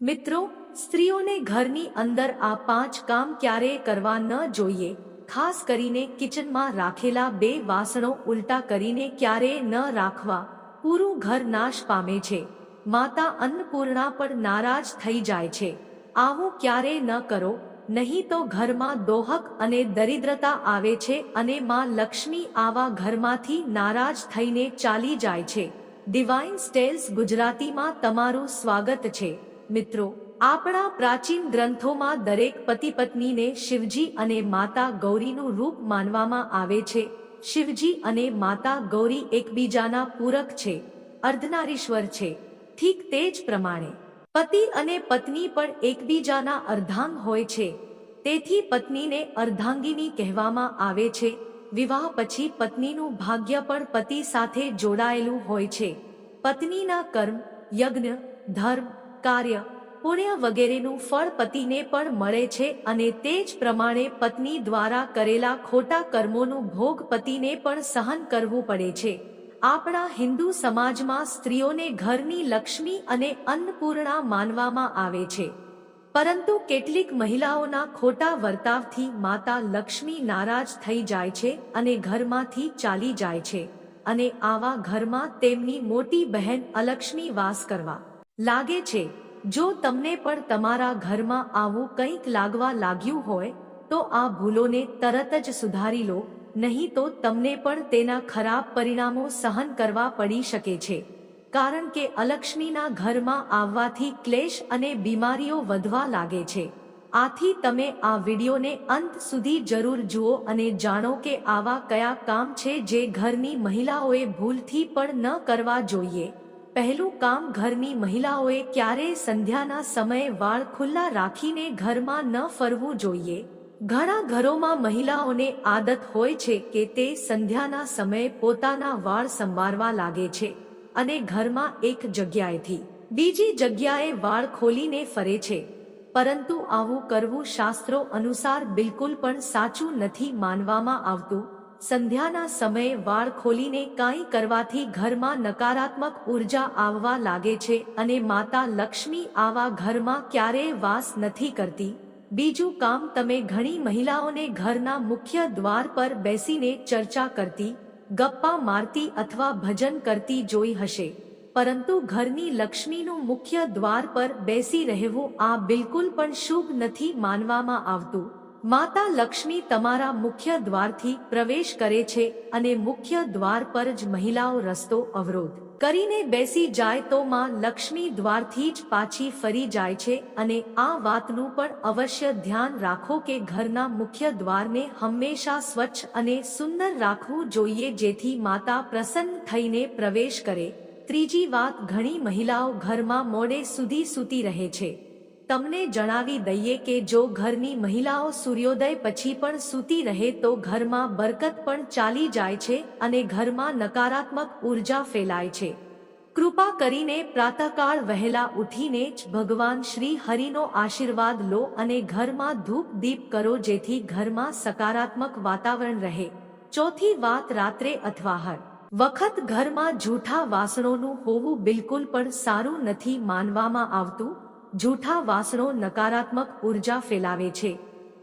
મિત્રો, સ્ત્રીઓને ઘરની અંદર આ પાંચ કામ ક્યારેય કરવા ન જોઈએ. ખાસ કરીને કિચનમાં રાખેલા બે વાસણો ઉલટા કરીને ક્યારેય ન રાખવા. પૂરું ઘર નાશ પામે છે. માતા અન્નપૂર્ણા પણ નારાજ થઈ જાય છે. આવું ક્યારેય ન કરો, નહીં તો ઘરમાં દોહક અને દરિદ્રતા આવે છે અને માં લક્ષ્મી આવા ઘરમાંથી નારાજ થઈને ચાલી જાય છે. ડિવાઇન સ્ટેલ્સ ગુજરાતીમાં તમારું સ્વાગત છે. મિત્રો, આપણા પ્રાચીન ગ્રંથોમાં દરેક પતિ પત્નીને શિવજી અને માતા ગૌરીનું રૂપ માનવામાં આવે છે. શિવજી અને માતા ગૌરી એકબીજાના પૂરક છે, અર્ધનારીશ્વર છે, ઠીક તે જ પ્રમાણે. પતિ અને પત્ની પણ એકબીજાના અર્ધાંગ હોય છે. તેથી પત્નીને અર્ધાંગિની કહેવામાં આવે છે. વિવાહ પછી પત્નીનું ભાગ્ય પણ પતિ સાથે જોડાયેલું હોય છે. પત્નીના કર્મ, યજ્ઞ, ધર્મ કાર્ય પુણ્ય વગેરેનું ફળ પતિને પણ મળે છે અને તે જ પ્રમાણે પત્ની દ્વારા કરેલા ખોટા કર્મોનું ભોગ પતિને પણ સહન કરવું પડે છે. આપણા હિન્દુ સમાજમાં સ્ત્રીઓને ઘરની લક્ષ્મી અને અન્નપૂર્ણા માનવામાં આવે છે. પરંતુ કેટલીક મહિલાઓના ખોટા વર્તાવથી માતા લક્ષ્મી નારાજ થઈ જાય છે અને ઘરમાંથી ચાલી જાય છે અને આવા ઘરમાં તેમની મોટી બહેન અલક્ષ્મી વાસ કરવા લાગે છે, જો તમને પણ તમારા ઘરમાં આવું કંઈક લાગવા લાગ્યું હોય, તો આ ભૂલોને તરત જ સુધારી લો, નહીં તો તમને પણ તેના ખરાબ પરિણામો સહન કરવા પડી શકે છે. કારણ કે અલક્ષ્મીના ઘરમાં આવવાથી ક્લેશ અને બીમારીઓ વધવા લાગે છે. આથી તમે આ વિડીયોને અંત સુધી જરૂર જુઓ અને જાણો કે આવા કયા કામ છે જે ઘરની મહિલાઓએ ભૂલથી પણ ન કરવા જોઈએ. પહેલું કામ ઘરની મહિલાઓએ ક્યારેય સંધ્યાના સમયે વાળ ખુલ્લા રાખીને ઘરમાં ન ફરવું જોઈએ. ઘણા ઘરોમાં મહિલાઓને આદત હોય છે કે તે સંધ્યાના સમયે પોતાના વાળ સંવારવા લાગે છે અને ઘરમાં એક જગ્યાએથી બીજી જગ્યાએ વાળ ખોલીને ફરે છે. પરંતુ આવું કરવું શાસ્ત્રો અનુસાર બિલકુલ પણ સાચું નથી માનવામાં આવતું. સંધ્યાના સમયે વાળ ખોલીને કાંઈ કરવાથી ઘરમાં નકારાત્મક ઊર્જા આવવા લાગે છે અને માતા લક્ષ્મી આવા ઘરમાં ક્યારેય વાસ નથી કરતી. બીજું કામ તમે ઘણી મહિલાઓને ઘરના મુખ્ય દ્વાર પર બેસીને ચર્ચા કરતી, ગપ્પા મારતી અથવા ભજન કરતી જોઈ હશે. પરંતુ ઘરની લક્ષ્મીનું મુખ્ય દ્વાર પર બેસી રહેવું આ બિલકુલ પણ શુભ નથી માનવામાં આવતું. માતા લક્ષ્મી તમારા મુખ્ય દ્વારથી પ્રવેશ કરે છે અને મુખ્ય દ્વાર પર જ મહિલાઓ રસ્તો અવરોધ. કરીને બેસી જાય તો માં લક્ષ્મી દ્વારથી જ પાછી ફરી જાય છે અને આ વાતનું પણ અવશ્ય ધ્યાન રાખો કે ઘરના મુખ્ય દ્વારને હંમેશા સ્વચ્છ અને સુંદર રાખવું જોઈએ જેથી માતા પ્રસન્ન થઈને પ્રવેશ કરે. ત્રીજી વાત, ઘણી મહિલાઓ ઘરમાં મોડે સુધી સૂતી રહે છે. તમને જણાવી દઈએ કે જો ઘરની મહિલાઓ સૂર્યોદય પછી પણ સૂતી રહે તો ઘરમાં બરકત પણ ચાલી જાય છે અને ઘરમાં નકારાત્મક ઊર્જા ફેલાય છે. કૃપા કરીને પ્રાતઃકાળ વહેલા ઉઠીને જ ભગવાન શ્રી હરિનો આશીર્વાદ લો અને ઘરમાં ધૂપ દીપ કરો જેથી ઘરમાં સકારાત્મક વાતાવરણ રહે. ચોથી વાત રાત્રે અથવા હર વખત ઘરમાં જૂઠા વાસણોનું હોવું બિલકુલ પણ સારું નથી માનવામાં આવતું. જૂઠા વાસણો નકારાત્મક ઊર્જા ફેલાવે છે.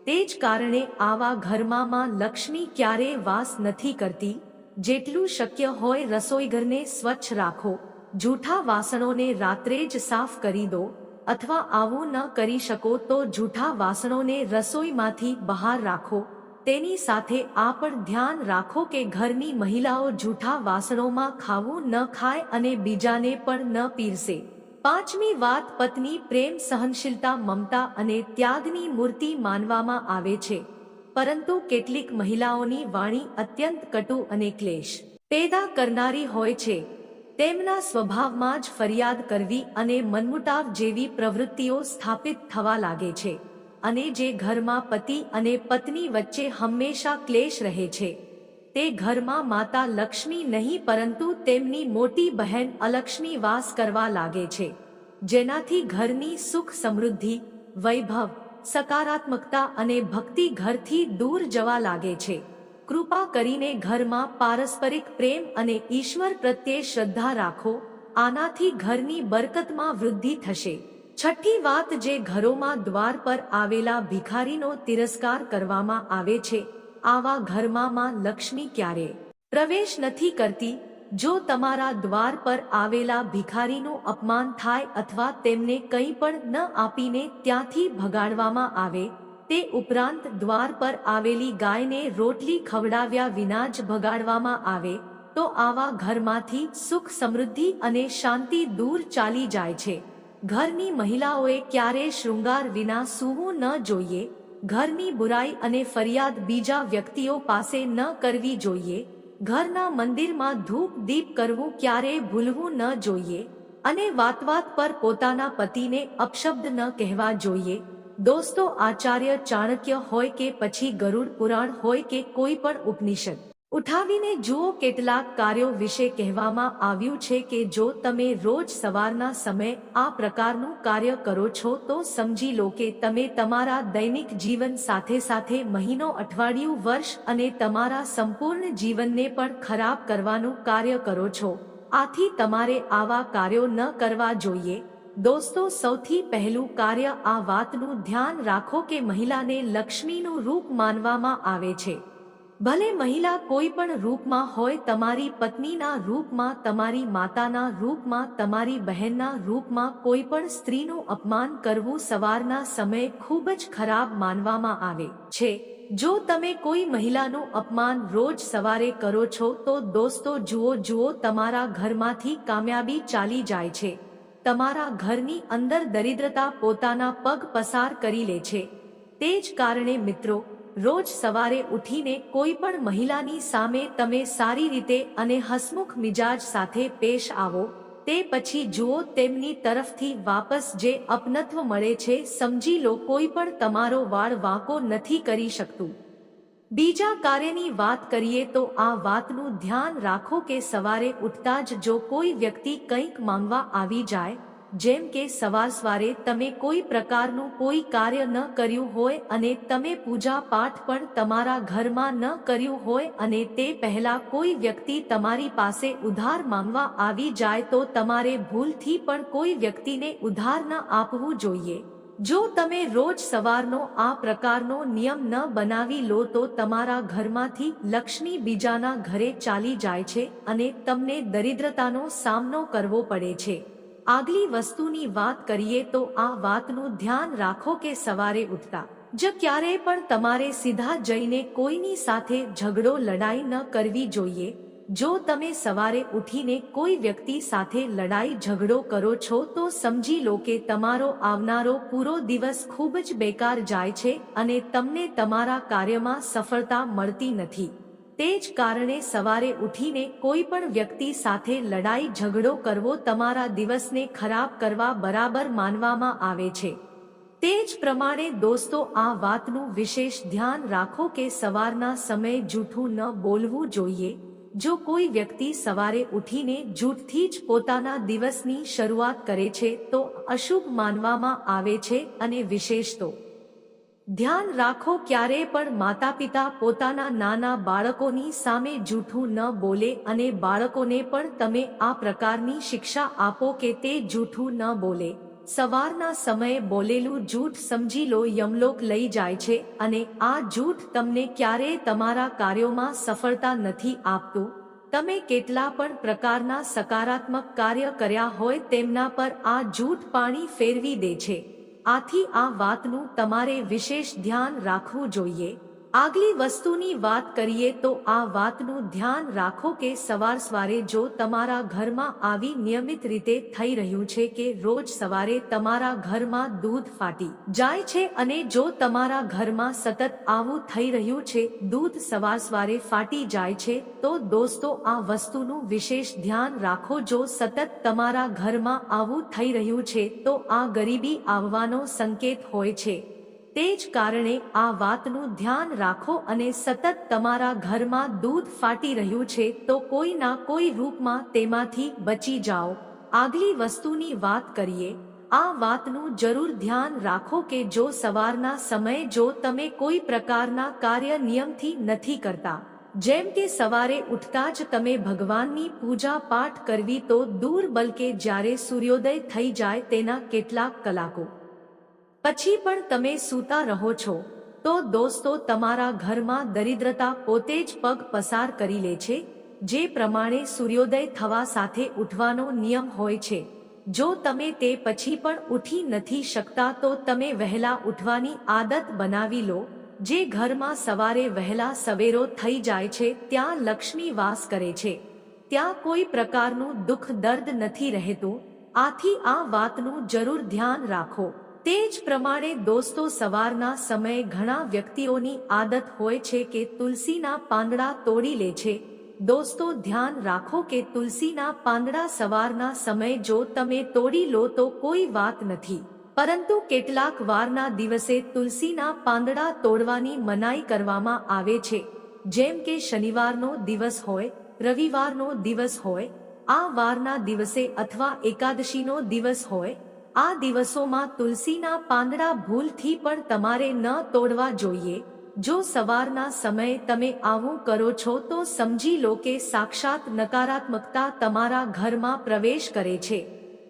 તે જ કારણે આવા ઘરમાં લક્ષ્મી ક્યારેય વાસ નથી કરતી. જેટલું શક્ય હોય રસોઈઘરને સ્વચ્છ રાખો. જૂઠા વાસણોને રાત્રે જ સાફ કરી દો. અથવા આવું ન કરી શકો તો જૂઠા વાસણોને રસોઈમાંથી બહાર રાખો. તેની સાથે આ પણ ધ્યાન રાખો કે ઘરની મહિલાઓ જૂઠા વાસણોમાં ખાવું ન ખાય અને બીજાને પણ ન પીરસે. પાંચમી વાત પત્ની પ્રેમ, સહનશીલતા, મમતા અને ત્યાગની મૂર્તિ માનવામાં આવે છે. પરંતુ કેટલીક મહિલાઓની વાણી અત્યંત કટુ અને ક્લેશ. પેદા કરનારી હોય છે. તેમના સ્વભાવમાં જ ફરિયાદ કરવી અને મનમુટાવ જેવી પ્રવૃત્તિઓ સ્થાપિત થવા લાગે છે. અને જે ઘરમાં પતિ અને પત્ની વચ્ચે હંમેશા ક્લેશ રહે છે. તે ઘરમાં માતા લક્ષ્મી નહીં, પરંતુ તેમની મોટી બહેન અલક્ષ્મી વાસ કરવા લાગે છે, જેનાથી ઘરની સુખ સમૃદ્ધિ, વૈભવ, સકારાત્મકતા અને ભક્તિ ઘરથી દૂર જવા લાગે છે. કૃપા કરીને ઘરમાં પારસ્પરિક પ્રેમ અને ઈશ્વર પ્રત્યે શ્રદ્ધા રાખો, આનાથી ઘરની બરકતમાં વૃદ્ધિ થશે. છઠ્ઠી વાત જે ઘરોમાં દ્વાર પર આવેલા ભિખારીનો તિરસ્કાર કરવામાં આવે છે આવા ઘરમાં લક્ષ્મી ક્યારે પ્રવેશ નથી કરતી? જો તમારા દ્વાર પર આવેલા ભિખારીનું અપમાન થાય અથવા તેમને કંઈ પણ ન આપીને ત્યાંથી ભગાડવામાં આવે, તે ઉપરાંત દ્વાર પર આવેલી ગાયને રોટલી ખવડાવ્યા વિના જ ભગાડવામાં આવે, તો આવા ઘરમાંથી સુખ, સમૃદ્ધિ અને શાંતિ દૂર ચાલી જાય છે. ઘરની મહિલાઓએ ક્યારેય શૃંગાર વિના સૂવું ન જોઈએ. ઘરની બુરાઈ અને ફરિયાદ બીજા વ્યક્તિઓ પાસે ન કરવી જોઈએ. ઘરના મંદિરમાં ધૂપ દીપ કરવું ક્યારેય ભૂલવું ન જોઈએ અને વાત વાત પર પોતાના પતિને અપશબ્દ ન કહેવા જોઈએ. દોસ્તો, આચાર્ય ચાણક્ય હોય કે પછી ગરુડ પુરાણ હોય કે કોઈ પણ ઉપનિષદ. ઉઠાવીને જુઓ કેટલાક કાર્યો વિશે કહેવામાં આવ્યું છે કે જો તમે રોજ સવારના સમય આ પ્રકારનું કાર્ય કરો છો, તો સમજી લો કે તમે તમારા દૈનિક જીવન સાથે સાથે મહિનો, અઠવાડિયું, વર્ષ અને તમારા સંપૂર્ણ જીવનને પણ ખરાબ કરવાનું કાર્ય કરો છો. આથી તમારે આવા કાર્યો ન કરવા જોઈએ. દોસ્તો, સૌથી પહેલું કાર્ય આ વાતનું ધ્યાન રાખો કે મહિલાને લક્ષ્મીનું રૂપ માનવામાં આવે છે. ભલે મહિલા કોઈ પણ રૂપમાં હોય, તમારી પત્નીના રૂપમાં, તમારી માતાના રૂપમાં, તમારી બહેનના રૂપમાં કોઈ પણ સ્ત્રીનું અપમાન કરવું સવારના સમયે ખૂબ જ ખરાબ માનવામાં આવે છે. જો તમે કોઈ મહિલાનું અપમાન રોજ સવારે કરો છો, તો દોસ્તો જુઓ જુઓ તમારા ઘરમાંથી કામયાબી ચાલી જાય છે. તમારા ઘરની અંદર દરિદ્રતા પોતાના પગ પસાર કરી લે છે. તે જ કારણે મિત્રો રોજ સવારે ઉઠીને કોઈ પણ મહિલાની સામે તમે સારી રીતે અને હસમુખ મિજાજ સાથે પેશ આવો, તે પછી જુઓ તેમની તરફથી વાપસ જે અપનત્વ મળે છે સમજી લો કોઈ પણ તમારો વાળ વાંકો નથી કરી શકતું. બીજા કાર્યની વાત કરીએ તો આ વાતનું ધ્યાન રાખો કે સવારે ઉઠતા જ જો કોઈ વ્યક્તિ કંઈક માંગવા આવી જાય જેમ કે સવાર સવારે તમે કોઈ પ્રકારનું કોઈ કાર્ય ન કર્યું હોય અને તમે પૂજા પાઠ પણ તમારા ઘરમાં ન કર્યું હોય અને તે પહેલા કોઈ વ્યક્તિ તમારી પાસે ઉધાર માંગવા આવી જાય તો તમારે ભૂલથી પણ કોઈ વ્યક્તિને ઉધાર ન આપવું જોઈએ. જો તમે રોજ સવારનો આ પ્રકારનો નિયમ ન બનાવી લો તો તમારા ઘરમાંથી લક્ષ્મી બીજાના ઘરે ચાલી જાય છે અને તમને દરિદ્રતાનો સામનો કરવો પડે છે. આગલી વસ્તુની વાત કરીએ તો આ વાતનું ધ્યાન રાખો કે સવારે ઉઠતા. જ ક્યારેય પણ તમારે સીધા જઈને કોઈની સાથે ઝઘડો, લડાઈ ન કરવી જોઈએ. જો તમે સવારે ઉઠીને કોઈ વ્યક્તિ સાથે લડાઈ, ઝઘડો કરો છો તો સમજી લો કે તમારો આવનારો પૂરો દિવસ ખૂબ જ બેકાર જાય છે અને તમને તમારા કાર્યમાં સફળતા મળતી નથી. તે જ કારણે સવારે ઉઠીને કોઈ પણ વ્યક્તિ સાથે લડાઈ ઝઘડો કરવો તમારા દિવસને ખરાબ કરવા બરાબર માનવામાં આવે છે. તે જ પ્રમાણે દોસ્તો, આ વાતનું વિશેષ ધ્યાન રાખો કે સવારના સમયે જૂઠું ન બોલવું જોઈએ. જો કોઈ વ્યક્તિ સવારે ઉઠીને જૂઠથી જ પોતાના દિવસની શરૂઆત કરે છે, તો અશુભ માનવામાં આવે છે અને વિશેષ તો ધ્યાન રાખો ક્યારે પણ માતા પિતા પોતાના નાના બાળકોની સામે જૂઠું ન બોલે અને બાળકોને પણ તમે આ પ્રકારની શિક્ષા આપો કે તે જૂઠું ન બોલે. સવારના સમયે બોલેલું જૂઠ સમજી લો, યમલોક લઈ જાય છે અને આ જૂઠ તમને ક્યારેય તમારા કાર્યોમાં સફળતા નથી આપતું. તમે કેટલા પણ પ્રકારના સકારાત્મક કાર્ય કર્યા હોય તેમના પર આ જૂઠ પાણી ફેરવી દે છે. આથી આ વાતનું તમારે વિશેષ ધ્યાન રાખવું જોઈએ. આગલી વસ્તુની વાત કરીએ તો આ વાતનું ધ્યાન રાખો કે સવાર સવારે જો તમારા ઘરમાં આવી નિયમિત રીતે થઈ રહ્યું છે કે રોજ સવારે તમારા ઘરમાં દૂધ ફાટી જાય છે અને જો તમારા ઘરમાં સતત આવું થઈ રહ્યું છે, દૂધ સવાર સવારે ફાટી જાય છે, તો દોસ્તો આ વસ્તુનું વિશેષ ધ્યાન રાખો જો સતત તમારા ઘરમાં આવું થઈ રહ્યું છે, તો આ ગરીબી આવવાનો સંકેત હોય છે. તે જ કારણે આ વાતનું ધ્યાન રાખો અને સતત તમારા ઘરમાં દૂધ ફાટી રહ્યું છે તો કોઈના કોઈ રૂપમાં તેમાંથી બચી જાઓ. આગલી વસ્તુની વાત કરીએ. આ વાતનું જરૂર ધ્યાન રાખો કે જો સવારના સમયે જો તમે કોઈ પ્રકારના કાર્ય નિયમથી નથી કરતા. જેમ કે સવારે ઉઠતા જ તમે ભગવાનની પૂજા પાઠ કરવી તો દૂર, બલકે જ્યારે સૂર્યોદય થઈ જાય તેના કેટલાક કલાકો. પછી પણ તમે સૂતા રહો છો, તો દોસ્તો તમારા ઘરમાં દરિદ્રતા પોતે જ પગ પસાર કરી લે છે, જે પ્રમાણે સૂર્યોદય થવા સાથે ઉઠવાનો નિયમ હોય છે. જો તમે તે પછી પણ ઉઠી નથી શકતા તો તમે વહેલા ઉઠવાની આદત બનાવી લો, જે ઘરમાં સવારે વહેલા સવેરો થઈ જાય છે, ત્યાં લક્ષ્મી વાસ કરે છે. ત્યાં કોઈ પ્રકારનું દુઃખ દર્દ નથી રહેતું, આથી આ વાતનું જરૂર ધ્યાન રાખો. તે જ પ્રમાણે દોસ્તો સવારના સમયે ઘણા વ્યક્તિઓની આદત હોય છે કે તુલસીના પાંદડા તોડી લે છે. દોસ્તો ધ્યાન રાખો કે તુલસીના પાંદડા સવારના સમયે જો તમે તોડી લો તો કોઈ વાત નથી. પરંતુ કેટલાક વારના દિવસે તુલસીના પાંદડા તોડવાની મનાઈ કરવામાં આવે છે. જેમ કે શનિવારનો દિવસ હોય, રવિવારનો દિવસ હોય, આ વારના દિવસે અથવા એકાદશીનો દિવસ હોય આ દિવસોમાં તુલસીના પાંદડા ભૂલથી પણ તમારે ન તોડવા જોઈએ. જો સવારના સમયે તમે આવું કરો છો તો સમજી લો કે સાક્ષાત નકારાત્મકતા તમારા ઘરમાં પ્રવેશ કરે છે.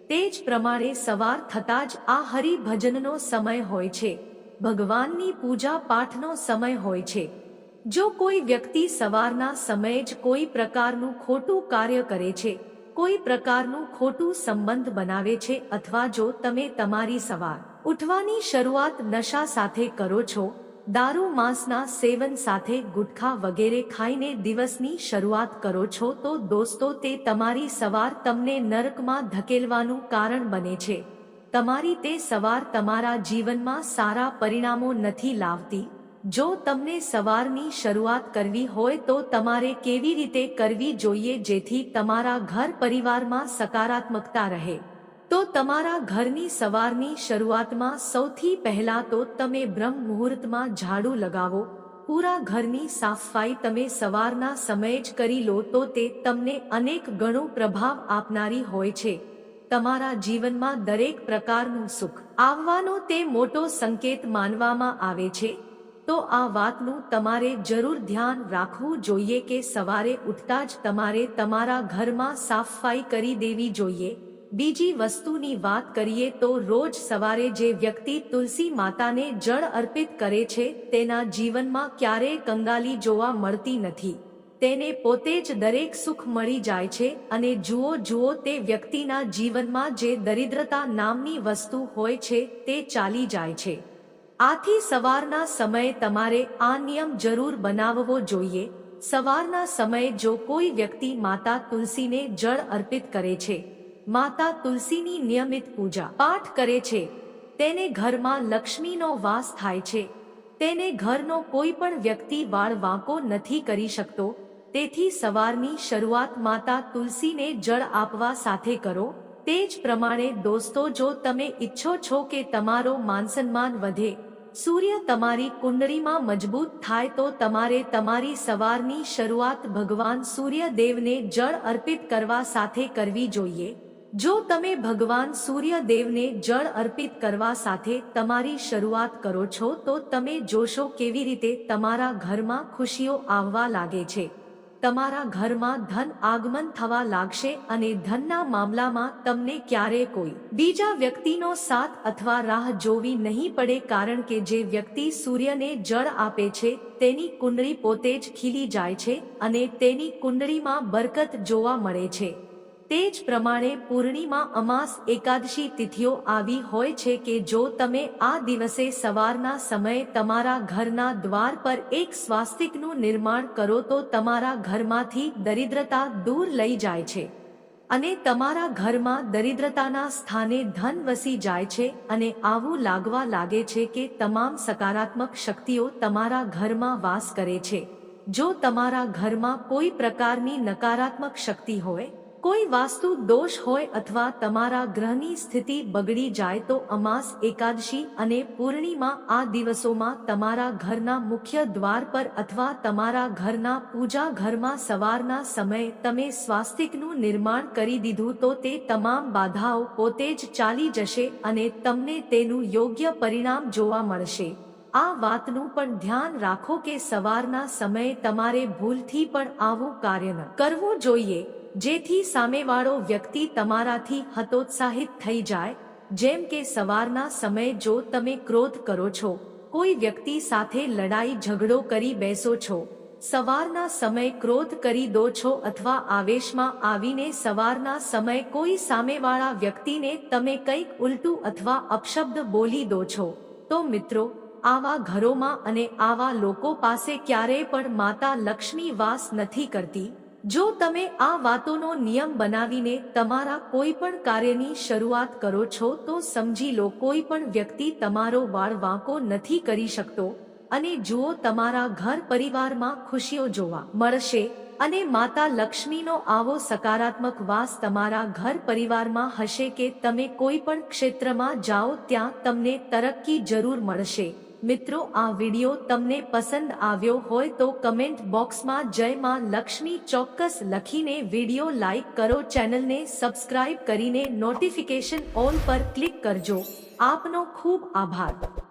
તે જ પ્રમાણે સવાર થતાં જ આ હરિભજનનો સમય હોય છે. ભગવાનની પૂજા પાઠનો સમય હોય છે. જો કોઈ વ્યક્તિ સવારના સમયે જ કોઈ પ્રકારનું ખોટું કાર્ય કરે છે કોઈ પ્રકારનું ખોટું સંબંધ બનાવે છે અથવા જો તમે તમારી સવાર ઉઠવાની શરૂઆત નશા સાથે કરો છો, દારૂ માંસના સેવન સાથે ગુટખા વગેરે ખાઈને દિવસની શરૂઆત કરો છો, તો દોસ્તો તે તમારી સવાર તમને નરકમાં ધકેલવાનું કારણ બને છે. તમારી તે સવાર તમારા જીવનમાં સારા પરિણામો નથી લાવતી. જો તમને સવારની શરૂઆત કરવી હોય તો તમારે કેવી રીતે કરવી જોઈએ જેથી તમારા ઘર પરિવારમાં સકારાત્મકતા રહે? તો તમારા ઘરની સવારની શરૂઆતમાં સૌથી પહેલા તો તમે બ્રહ્મ મુહૂર્તમાં ઝાડુ લગાવો, પૂરા ઘરની સાફાઈ તમે સવારના સમયે જ કરી લો તો તે તમને અનેક ગણો પ્રભાવ આપનારી હોય છે. તમારા જીવનમાં દરેક પ્રકારનું સુખ આવવાનો તે મોટો સંકેત માનવામાં આવે છે. તો આ વાતનું તમારે જરૂર ધ્યાન રાખવું જોઈએ કે સવારે ઉઠતા જ તમારે તમારા ઘરમાં સાફાઈ કરી દેવી જોઈએ. બીજી વસ્તુની વાત કરીએ તો રોજ સવારે જે વ્યક્તિ તુલસી માતાને જળ અર્પિત કરે છે, તેના જીવનમાં ક્યારેય કંગાલી જોવા મળતી નથી. તેને પોતે જ દરેક સુખ મળી જાય છે અને જુઓ જુઓ તે વ્યક્તિના જીવનમાં જે દરિદ્રતા નામની વસ્તુ હોય છે, તે ચાલી જાય છે. આથી સવારના સમયે તમારે આ નિયમ જરૂર બનાવવો જોઈએ. સવારના સમયે જો કોઈ વ્યક્તિ માતા તુલસીને જળ અર્પિત કરે છે, માતા તુલસીની નિયમિત પૂજા પાઠ કરે છે, તેને ઘરમાં લક્ષ્મીનો વાસ થાય છે, તેને ઘરનો કોઈ પણ વ્યક્તિ વાળ વાંકો નથી કરી શકતો, તેથી સવારની શરૂઆત માતા તુલસીને જળ આપવા સાથે કરો. તે જ પ્રમાણે દોસ્તો, જો તમે ઈચ્છો છો કે તમારો માનસન્માન વધે સૂર્ય તમારી કુંડળીમાં મજબૂત થાય તો તમારે તમારી સવારની શરૂઆત ભગવાન સૂર્યદેવને જળ અર્પિત કરવા સાથે કરવી જોઈએ. જો તમે ભગવાન સૂર્યદેવને જળ અર્પિત કરવા સાથે તમારી શરૂઆત કરો છો તો તમે જોશો કેવી રીતે તમારા ઘરમાં ખુશીઓ આવવા લાગે છે. તમારા ઘરમાં ધન આગમન થવા લાગશે અને ધનના મામલામાં તમને ક્યારે કોઈ બીજા વ્યક્તિનો સાથ અથવા રાહ જોવી નહીં પડે કારણ કે જે વ્યક્તિ સૂર્યને જળ આપે છે, તેની કુંડળી પોતે જ ખીલી જાય છે અને તેની કુંડળીમાં બરકત જોવા મળે છે. તે જ પ્રમાણે પૂર્ણિમા અમાસ એકાદશી તિથિઓ આવી હોય છે કે જો તમે આ દિવસે સવારના સમયે તમારા ઘરના દ્વાર પર એક સ્વાસ્તિકનું નિર્માણ કરો તો તમારા ઘરમાંથી દરિદ્રતા દૂર લઈ જાય છે. અને તમારા ઘરમાં દરિદ્રતાના સ્થાને ધન વસી જાય છે અને આવું લાગવા લાગે છે કે તમામ સકારાત્મક શક્તિઓ તમારા ઘરમાં વાસ કરે છે. જો તમારા ઘરમાં કોઈ પ્રકારની નકારાત્મક શક્તિ હોય કોઈ વાસ્તુ દોષ હોય અથવા તમારા ગ્રહની સ્થિતિ બગડી જાય તો અમાસ, એકાદશી અને પૂર્ણિમા આ દિવસોમાં તમારા ઘરના મુખ્ય દ્વાર પર અથવા તમારા ઘરના પૂજા ઘરમાં સવારના સમયે તમે સ્વાસ્તિકનું નિર્માણ કરી દીધું તો તે તમામ બાધાઓ પોતે જ ચાલી જશે અને તમને તેનું યોગ્ય પરિણામ જોવા મળશે. આ વાતનું પણ ધ્યાન રાખો કે સવારના સમયે તમારે ભૂલથી પણ આવું કાર્ય ન કરવું જોઈએ. જેથી સામેવાળો વ્યક્તિ તમારાથી હતોત્સાહિત થઈ જાય, જેમ કે સવારના સમયે જો તમે ક્રોધ કરો છો, કોઈ વ્યક્તિ સાથે લડાઈ ઝઘડો કરી બેસો છો, સવારના સમય ક્રોધ કરી દો છો અથવા આવેશમાં આવીને સવારના સમય કોઈ સામેવાળા વ્યક્તિને તમે કંઈક ઉલટું અથવા અપશબ્દ બોલી દો છો, તો મિત્રો, આવા ઘરોમાં અને આવા લોકો પાસે ક્યારેય પણ માતા લક્ષ્મી વાસ નથી કરતી. જો તમે આ વાતોનો નિયમ બનાવીને તમારા કોઈ પણ કાર્યની શરૂઆત કરો છો, તો સમજી લો કોઈ પણ વ્યક્તિ તમારો વાળ વાંકો નથી કરી શકતો અને જુઓ તમારા ઘર પરિવારમાં ખુશીઓ જોવા મળશે અને માતા લક્ષ્મીનો આવો સકારાત્મક વાસ તમારા ઘર પરિવારમાં હશે કે તમે કોઈ પણ ક્ષેત્રમાં જાઓ, ત્યાં તમને તરક્કી જરૂર મળશે. મિત્રો, આ વિડિયો તમને પસંદ આવ્યો હોય તો કમેન્ટ બોક્સમાં જય માં લક્ષ્મી ચોક્કસ લખીને વિડિયો લાઈક કરો ચેનલને સબસ્ક્રાઇબ કરીને નોટિફિકેશન ઓન પર ક્લિક કરજો. આપનો ખૂબ આભાર.